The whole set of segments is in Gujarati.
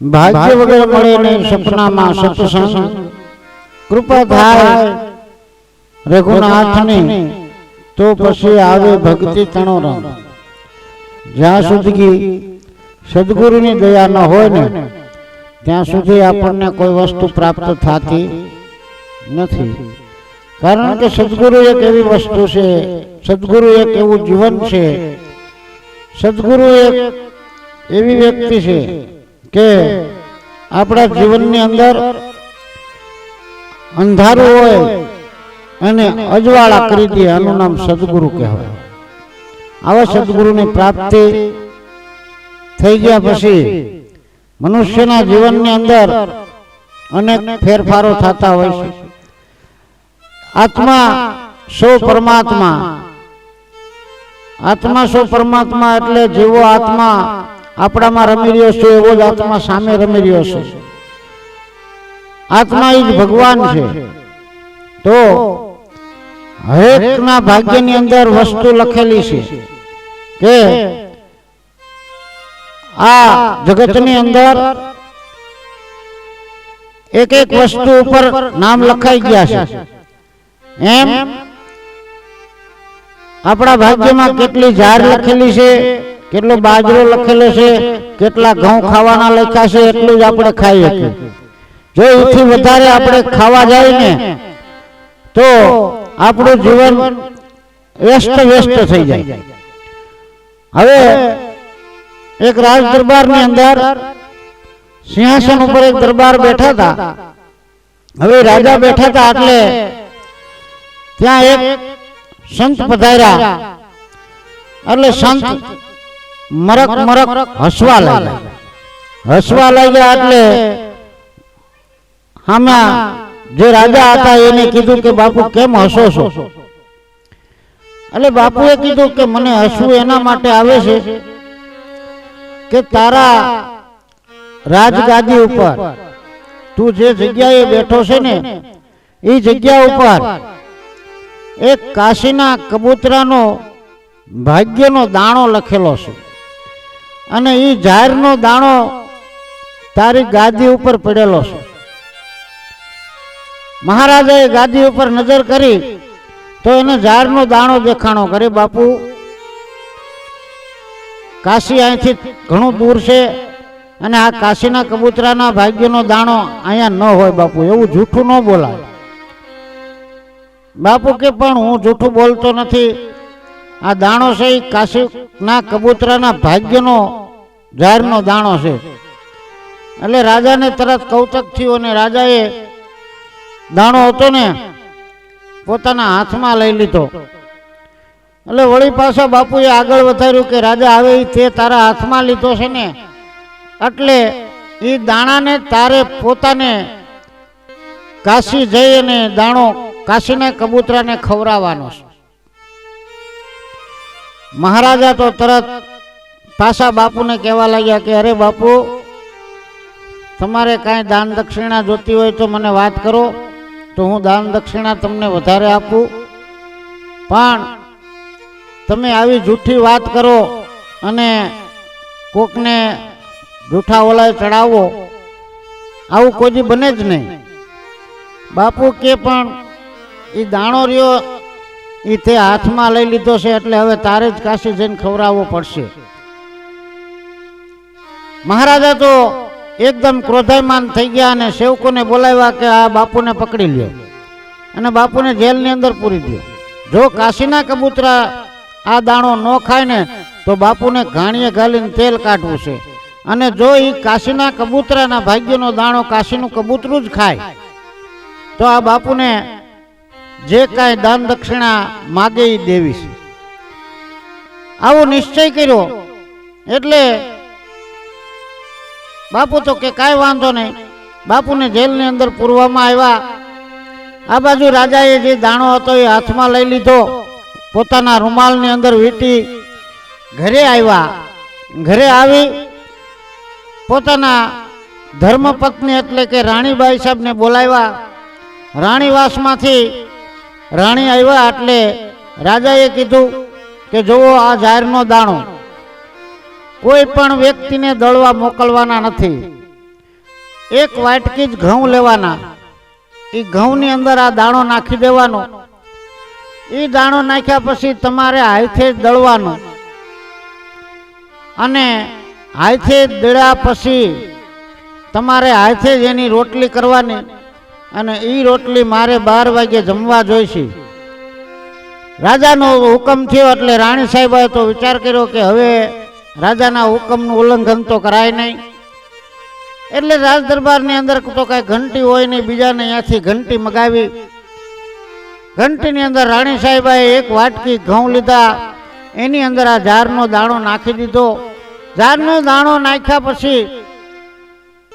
ભાગ્ય વગર મળે નહીં સપનામાં સત્સંગ. કૃપા થાય રઘુનાથની તો પછી આવે ભક્તિ તણો રંગ જ્યાં સુધી સદગુરુની દયા ન હોય ને ત્યાં સુધી આપણને કોઈ વસ્તુ પ્રાપ્ત થતી નથી. કારણ કે સદગુરુ એક એવી વસ્તુ છે સદગુરુ એક એવું જીવન છે. સદગુરુ એક એવી વ્યક્તિ છે. કે આપણા જીવનની અંદર અંધારું હોય અને અજવાળા કરી દે, આનું નામ સદગુરુ કહેવાય. આવા સદગુરુની પ્રાપ્તિ થઈ ગયા પછી મનુષ્યના જીવનની અંદર અનેક ફેરફારો થતા હોય છે. આત્મા સો પરમાત્મા. આત્મા સો પરમાત્મા એટલે જેવો આત્મા આપણામાં રમી રહ્યો છે, એવો જ આત્મા સામે રમી રહ્યો છે. આત્મા એ જ ભગવાન છે. તો હરેકના ભાગ્યની અંદર વસ્તુ લખેલી છે કે આ જગતની અંદર એક એક વસ્તુ ઉપર નામ લખાઈ ગયા છે. એમ આપણા ભાગ્યમાં કેટલી જાર લખેલી છે? કેટલો બાજરો લખેલો છે, કેટલા ઘઉં ખાવાના લખ્યા છે, એટલું જ આપણે ખાઈ શકીએ. જો એથી વધારે આપણે ખાવા જાય ને, તો આપણું જીવન વ્યસ્ત વ્યસ્ત થઈ જાય. હવે એક રાજ દરબારની અંદર સિંહાસન ઉપર એક દરબાર બેઠા હતા. હવે રાજા બેઠા હતા એટલે ત્યાં એક સંત પધાર્યા. એટલે સંત મરક મરક હસવા લાગ્યા હસવા લાગ્યા એટલે આમાં જે રાજા હતા એને કીધું કે બાપુ કેમ હસો છો? એટલે બાપુએ કીધું કે મને હસવું એના માટે આવે છે કે તારા રાજગાદી ઉપર તું જે જગ્યાએ બેઠો છે ને એ જગ્યા ઉપર એક કાશીના કબૂતરાનો ભાગ્યનો દાણો લખેલો છે. અને એ ઝાડનો દાણો તારી ગાદી ઉપર પડેલો છે. મહારાજાએ ગાદી ઉપર નજર કરી તો એને ઝાડનો દાણો દેખાણો કરે, બાપુ, કાશી અહીંથી ઘણું દૂર છે અને આ કાશીના કબૂતરાના ભાગ્યનો દાણો અહીંયા ન હોય, બાપુ, એવું જૂઠું ન બોલાય. બાપુ કે, પણ હું જૂઠું બોલતો નથી. આ દાણો છે એ કાશીના કબૂતરાના ભાગ્યનો ઝાડનો દાણો છે. એટલે રાજાને તરત કૌતક થયું અને રાજાએ દાણો હતો ને પોતાના હાથમાં લઈ લીધો. એટલે વળી પાછા બાપુએ આગળ વધાર્યું કે રાજા આવે તે તારા હાથમાં લીધો છે ને એટલે એ દાણાને તારે પોતાને કાશી જઈ અને દાણો કાશીના કબૂતરાને ખવડાવવાનો છે. મહારાજા તો તરત પાછા બાપુને કહેવા લાગ્યા કે, અરે બાપુ, તમારે કાંઈ દાન દક્ષિણા જોતી હોય તો મને વાત કરો. તો હું દાન દક્ષિણા તમને વધારે આપું. પણ તમે આવી જૂઠી વાત કરો અને કોકને જૂઠા ઓલાએ ચડાવો. આવું કોઈ બને જ નહીં. બાપુ કે, પણ એ દાણો રહ્યો એ તે હાથમાં લઈ લીધો છે એટલે હવે તારે જ કાશી જઈને ખવડાવવો પડશે. મહારાજા તો એકદમ ક્રોધાયમાન થઈ ગયા અને સેવકોને બોલાવ્યા કે આ બાપુને પકડી લ્યો. અને બાપુને જેલની અંદર પૂરી દો જો કાશીના કબૂતરા આ દાણો ન ખાય ને તો બાપુને ઘાણીએ ઘાલીને તેલ કાઢવું છે. અને જો એ કાશીના કબૂતરાના ભાગ્યનો દાણો કાશીનું કબૂતરું જ ખાય, તો આ બાપુને જે કાંઈ દાન દક્ષિણા માગે એ દેવી છે. આવો નિશ્ચય કર્યો. એટલે બાપુ તો કે કાંઈ વાંધો નહીં. બાપુને જેલની અંદર પૂરવામાં આવ્યા. આ બાજુ રાજાએ જે દાણો હતો એ હાથમાં લઈ લીધો. પોતાના રૂમાલની અંદર વીંટી ઘરે આવ્યા. ઘરે આવી પોતાના ધર્મપત્ની એટલે કે રાણીબાઈ સાહેબને બોલાવ્યા. રાણીવાસમાંથી રાણી આવ્યા એટલે રાજાએ કીધું કે જુઓ આ જાહેરનો દાણો. કોઈ પણ વ્યક્તિને દળવા મોકલવાના નથી. એક વાટકી જ ઘઉં લેવાના. એ ઘઉંની અંદર આ દાણો નાખી દેવાનો. એ દાણો નાખ્યા પછી તમારે હાથે જ દળવાનો. અને હાથે દળ્યા પછી તમારે હાથે જ એની રોટલી કરવાની. અને એ રોટલી મારે બાર વાગે જમવા જોઈશે. રાજાનો હુકમ થયો એટલે રાણી સાહેબાએ તો વિચાર કર્યો કે હવે રાજાના હુકમનું ઉલ્લંઘન તો કરાય નહીં. એટલે રાજ દરબારની અંદર તો કાંઈ ઘંટી હોય નહીં, બીજાને અહીંયાથી ઘંટી મગાવી. ઘંટીની અંદર રાણી સાહેબાએ એક વાટકી ઘઉં લીધા. એની અંદર આ ઝારનો દાણો નાખી દીધો. ઝારનો દાણો નાખ્યા પછી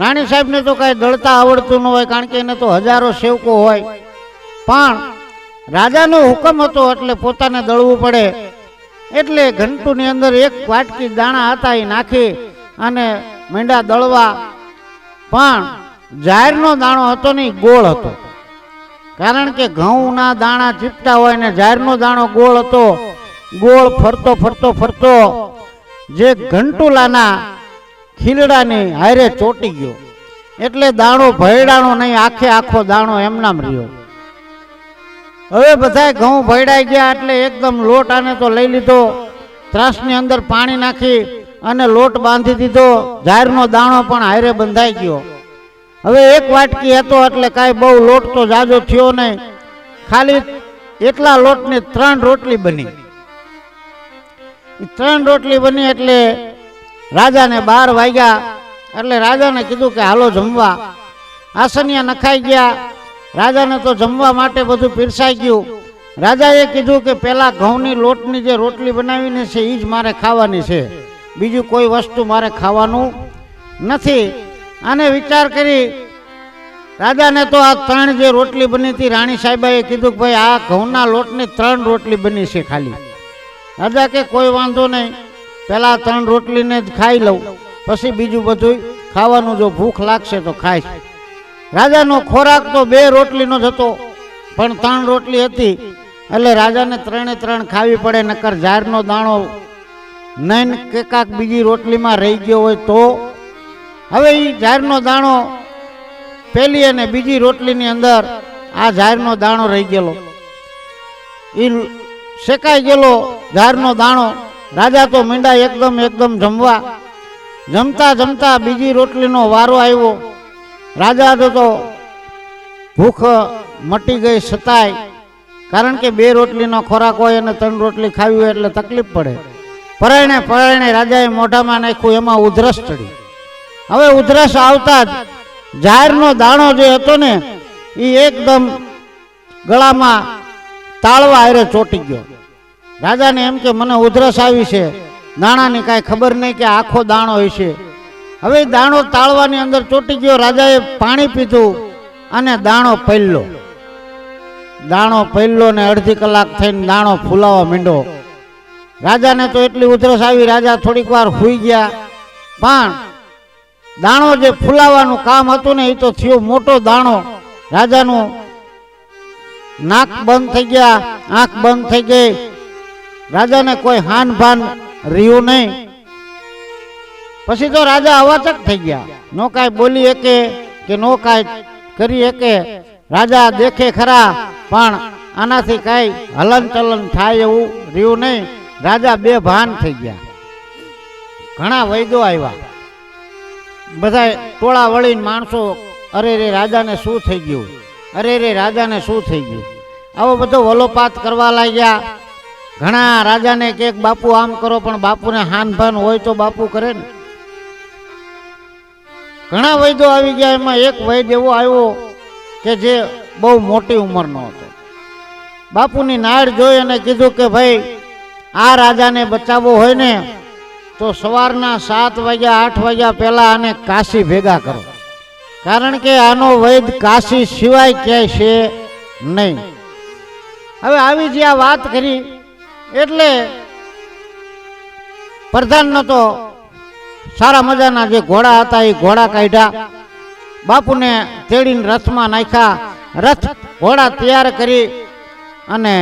રાણી સાહેબને તો કાંઈ દળતા આવડતું ન હોય, કારણ કે એને તો હજારો સેવકો હોય. પણ રાજાનો હુકમ હતો એટલે પોતાને દળવું પડે. એટલે ઘંટુની અંદર એક વાટકી દાણા હતા એ નાખી અને મીંડા દળવા. પણ જાહેરનો દાણો હતો ને ઈ ગોળ હતો. કારણ કે ઘઉંના દાણા ચીપટા હોય ને જાહેરનો દાણો ગોળ હતો. ગોળ ફરતો ફરતો ફરતો જે ઘંટુલાના ખીલડાની હારે ચોટી ગયો. એટલે દાણો ભયડાનો નહીં, આખે આખો દાણો એમનામ રહ્યો. હવે બધા ઘઉં ભયડાઈ ગયા એટલે એકદમ લોટ આને તો લઈ લીધો, ત્રાસની અંદર પાણી નાખી અને લોટ બાંધી દીધો જાહેરનો દાણો પણ હારે બંધાઈ ગયો. હવે એક વાટકી હતો એટલે કાંઈ બહુ લોટ તો જાજો થયો નહીં. ખાલી એટલા લોટની ત્રણ રોટલી બની. ત્રણ રોટલી બની એટલે રાજાને બાર વાગ્યા. એટલે રાજાને કીધું કે હાલો જમવા. આસનિયા નખાઈ ગયા. રાજાને તો જમવા માટે બધું પીરસાઈ ગયું. રાજાએ કીધું કે પહેલાં ઘઉંની લોટની જે રોટલી બનાવીને છે એ જ મારે ખાવાની છે. બીજું કોઈ વસ્તુ મારે ખાવાનું નથી. આને વિચાર કરી રાજાને તો આ ત્રણ જે રોટલી બની હતી, રાણી સાહેબાએ કીધું કે ભાઈ આ ઘઉંના લોટની ત્રણ રોટલી બની છે ખાલી. રાજા કે કોઈ વાંધો નહીં. પહેલા ત્રણ રોટલીને જ ખાઈ લઉં. પછી બીજું બધું ખાવાનું જો ભૂખ લાગશે તો ખાઈશ. રાજાનો ખોરાક તો બે રોટલીનો જ હતો, પણ ત્રણ રોટલી હતી. એટલે રાજાને ત્રણે ત્રણ ખાવી પડે, નકર ઝાડનો દાણો નહીં કે કાંક બીજી રોટલીમાં રહી ગયો હોય તો. હવે એ ઝારનો દાણો પહેલી અને બીજી રોટલીની અંદર આ ઝાડનો દાણો રહી ગયેલો. એ શેકાઈ ગયેલો ઝાડનો દાણો. રાજા તો મીંડા એકદમ એકદમ જમવા. જમતા જમતા બીજી રોટલીનો વારો આવ્યો. રાજા તો ભૂખ મટી ગઈ છતાંય, કારણ કે બે રોટલીનો ખોરાક હોય અને ત્રણ રોટલી ખાવી હોય એટલે તકલીફ પડે. પરાયણે પરાયણે રાજાએ મોઢામાં નાખ્યું, એમાં ઉધરસ ચડી હવે ઉધરસ આવતા જ જાહેરનો દાણો જે હતો ને એ એકદમ ગળામાં તાળવા આરે ચોટી ગયો. રાજાને એમ કે, મને ઉધરસ આવી છે. દાણાની કાંઈ ખબર નહીં કે આખો દાણો હશે હવે દાણો તાળવાની અંદર ચોટી ગયો. રાજાએ પાણી પીધું અને દાણો પૈલો દાણો પૈલો ને અડધી કલાક થઈને દાણો ફૂલાવા માંડ્યો. રાજાને તો એટલી ઉધરસ આવી. રાજા થોડીક વાર હુઈ ગયા. પણ દાણો જે ફૂલાવાનું કામ હતું ને, એ તો થયો મોટો દાણો. રાજાનું નાક બંધ થઈ ગયા. આંખ બંધ થઈ ગઈ. રાજાને કોઈ હાન ભાન રહ્યું નહીં. પછી તો રાજા અવાચક થઈ ગયા. નો કાંઈ બોલી શકે કે નો કાંઈ કરી શકે. રાજા દેખે ખરા, પણ આનાથી કાંઈ હલન ચલન થાય એવું રહ્યું નહીં. રાજા બે ભાન થઈ ગયા. ઘણા વૈદો આવ્યા. બધા ટોળા વળીને માણસો, અરે રે, રાજાને શું થઈ ગયું? અરે રે, રાજાને શું થઈ ગયું? આવો બધો વલોપાત કરવા લાગ્યા. ઘણા રાજાને કે બાપુ આમ કરો, પણ બાપુને હાન ભાન હોય તો બાપુ કરે ને. ઘણા વૈદો આવી ગયા, એમાં એક વૈદ એવો આવ્યો કે જે બહુ મોટી ઉંમરનો હતો. બાપુની નાળ જોઈ અને કીધું કે ભાઈ, આ રાજાને બચાવવો હોય ને, તો સવારના સાત વાગ્યા, આઠ વાગ્યા પહેલા આને કાશી ભેગા કરો. કારણ કે આનો વૈદ કાશી સિવાય ક્યાંય છે નહીં. હવે આવી જે આ વાત કરી એટલે પ્રધાનનો તો સારા મજાના જે ઘોડા હતા, એ ઘોડા કાઢ્યા. બાપુને તેડીને રથમાં નાખ્યા. રથ ઘોડા તૈયાર કરી અને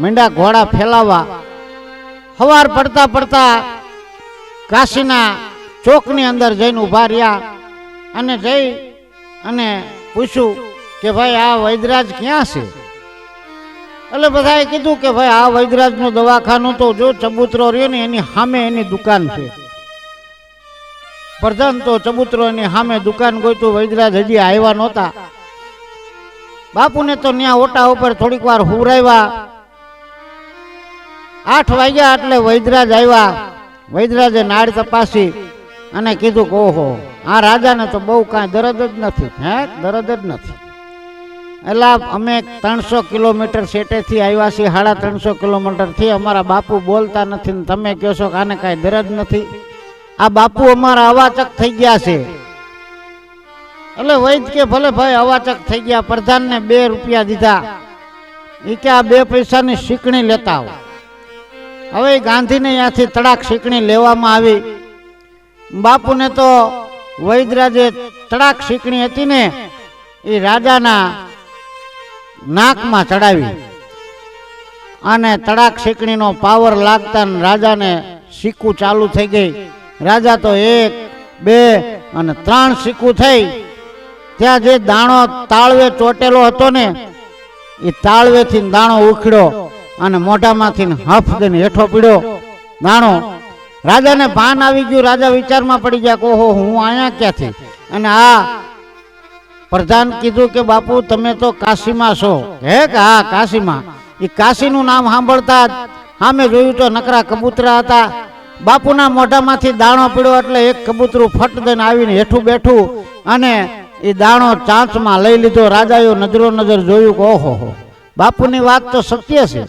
મીંડા ઘોડા ફેલાવા હવાર પડતા પડતા કાશીના ચોકની અંદર જઈને ઊભા રહ્યા અને જઈ અને પૂછ્યું કે ભાઈ, આ વૈદરાજ ક્યાં છે? એટલે બધાએ કીધું કે ભાઈ આ વૈદરાજનું દવાખાનું તો જો ચબૂતરો રહ્યો ને એની સામે એની દુકાન છે. પ્રધાન તો ચબૂતરો એની સામે દુકાન ગોતું વૈદરાજ હજી આવ્યા નહોતા. બાપુને તો ત્યાં ઓટા ઉપર થોડીક વાર હુરાવ્યા આઠ વાગ્યા એટલે વૈદરાજ આવ્યા. વૈદરાજે નાડ તપાસી અને કીધું કે ઓહો, આ રાજાને તો બહુ કાંઈ દરદ જ નથી, હે? દરદ જ નથી. એટલે અમે ત્રણસો કિલોમીટર સેટેથી આવ્યા છીએ, સાડા ત્રણસો કિલોમીટરથી અમારા બાપુ બોલતા નથી ને તમે કહો છો કે આને કાંઈ દરજ નથી. આ બાપુ અમારા અવાચક થઈ ગયા છે. એટલે વૈદ કે ભલે ભાઈ અવાચક થઈ ગયા, પ્રધાનને બે રૂપિયા દીધા. એ કે આ બે પૈસાની શીકણી લેતા આવો. હવે ગાંધીને ત્યાંથી તડાક શીકણી લેવામાં આવી. બાપુને તો વૈદરાજે તડાક શીકણી હતી ને એ રાજાના નાકમાં ચડાવી. અને તડાક શીકણીનો પાવર લાગતા રાજાને સિક્કું ચાલુ થઈ ગઈ. રાજા તો એક, બે અને ત્રણ સિક્કું થઈ. ત્યાં જે દાણો તાળવે ચોટેલો હતો ને, એ તાળવેથી દાણો ઉખડ્યો અને મોઢામાંથી હફ દઈને હેઠો પીડ્યો. દાણો, રાજાને ભાન આવી ગયું. રાજા વિચારમાં પડી ગયા કે હું અહીંયા ક્યાંથી? અને આ પ્રધાન કીધું કે, બાપુ, તમે તો કાશીમાં છો. હે કે? હા, કાશીમાં. એ કાશીનું નામ સાંભળતા સામે જોયું તો નકરા કબૂતરા હતા. બાપુના મોઢામાંથી દાણો પીડ્યો એટલે એક કબૂતરું ફટ દઈને આવીને હેઠું બેઠું અને એ દાણો ચાંચમાં લઈ લીધો. રાજાએ નજરો નજર જોયું કે, ઓહો, હો. બાપુની વાત તો સત્ય છે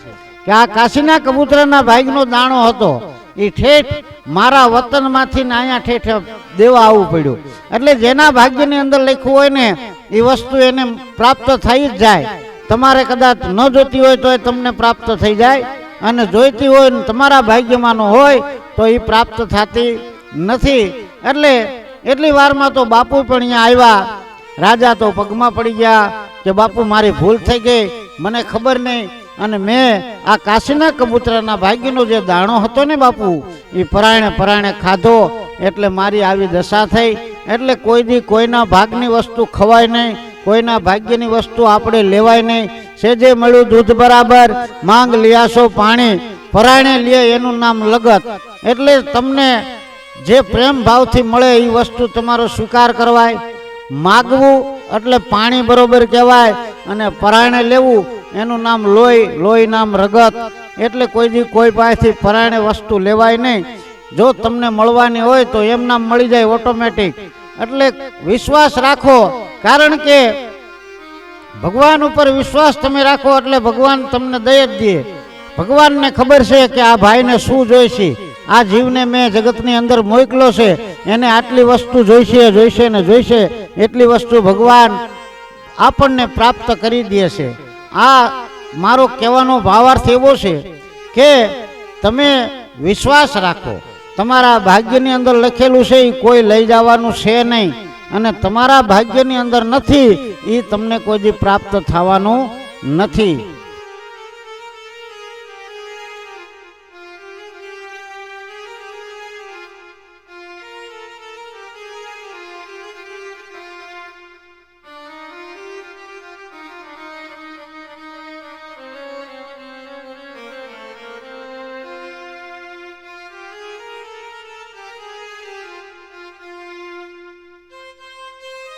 કે આ કાશીના કબૂતરાના ભાગનો દાણો હતો. એ ઠેઠ મારા વતનમાંથી ને અહીંયા ઠેઠ દેવા આવવું પડ્યું. એટલે જેના ભાગ્યની અંદર લખ્યું હોય ને, એ વસ્તુ એને પ્રાપ્ત થઈ જ જાય. તમારે કદાચ ન જોતી હોય તો એ તમને પ્રાપ્ત થઈ જાય. અને જોઈતી હોય ને તમારા ભાગ્યમાં હોય, તો એ પ્રાપ્ત થતી નથી. એટલે એટલી વારમાં તો બાપુ પણ અહીંયા આવ્યા. રાજા તો પગમાં પડી ગયા કે બાપુ મારી ભૂલ થઈ ગઈ, મને ખબર નહીં. અને મેં આ કાશીના કબૂતરાના ભાગ્યનો જે દાણો હતો ને બાપુ, એ પરાયણે પરાયણે ખાધો. એટલે મારી આવી દશા થઈ. એટલે કોઈ દી કોઈના ભાગની વસ્તુ ખવાય નહીં, કોઈના ભાગ્યની વસ્તુ આપણે લેવાય નહીં. સેજે મળ્યું દૂધ બરાબર, માંગ લિયાસો પાણી, પરાયણે લે એનું નામ લગત. એટલે તમને જે પ્રેમ ભાવથી મળે એ વસ્તુ તમારો સ્વીકાર કરવાય. માગવું એટલે પાણી બરોબર કહેવાય અને પરાયણે લેવું, એનું નામ લોહી લોહી નામ રગત. એટલે કોઈ દી કોઈ પાસેથી પરાયણે વસ્તુ લેવાય નહીં. જો તમને મળવાની હોય તો એમ નામ મળી જાય ઓટોમેટિક એટલે વિશ્વાસ રાખો, કારણ કે ભગવાન ઉપર વિશ્વાસ તમે રાખો એટલે ભગવાન તમને દય જ દે. ભગવાનને ખબર છે કે આ ભાઈને શું જોઈશે? આ જીવને મેં જગતની અંદર મોકલો છે, એને આટલી વસ્તુ જોઈશે જોઈશે ને જોઈશે. એટલી વસ્તુ ભગવાન આપણને પ્રાપ્ત કરી દે છે. આ મારો કહેવાનો ભાવાર્થ એવો છે કે તમે વિશ્વાસ રાખો. તમારા ભાગ્યની અંદર લખેલું છે એ કોઈ લઈ જવાનું છે નહીં. અને તમારા ભાગ્યની અંદર નથી એ તમને કોઈ પ્રાપ્ત થવાનું નથી.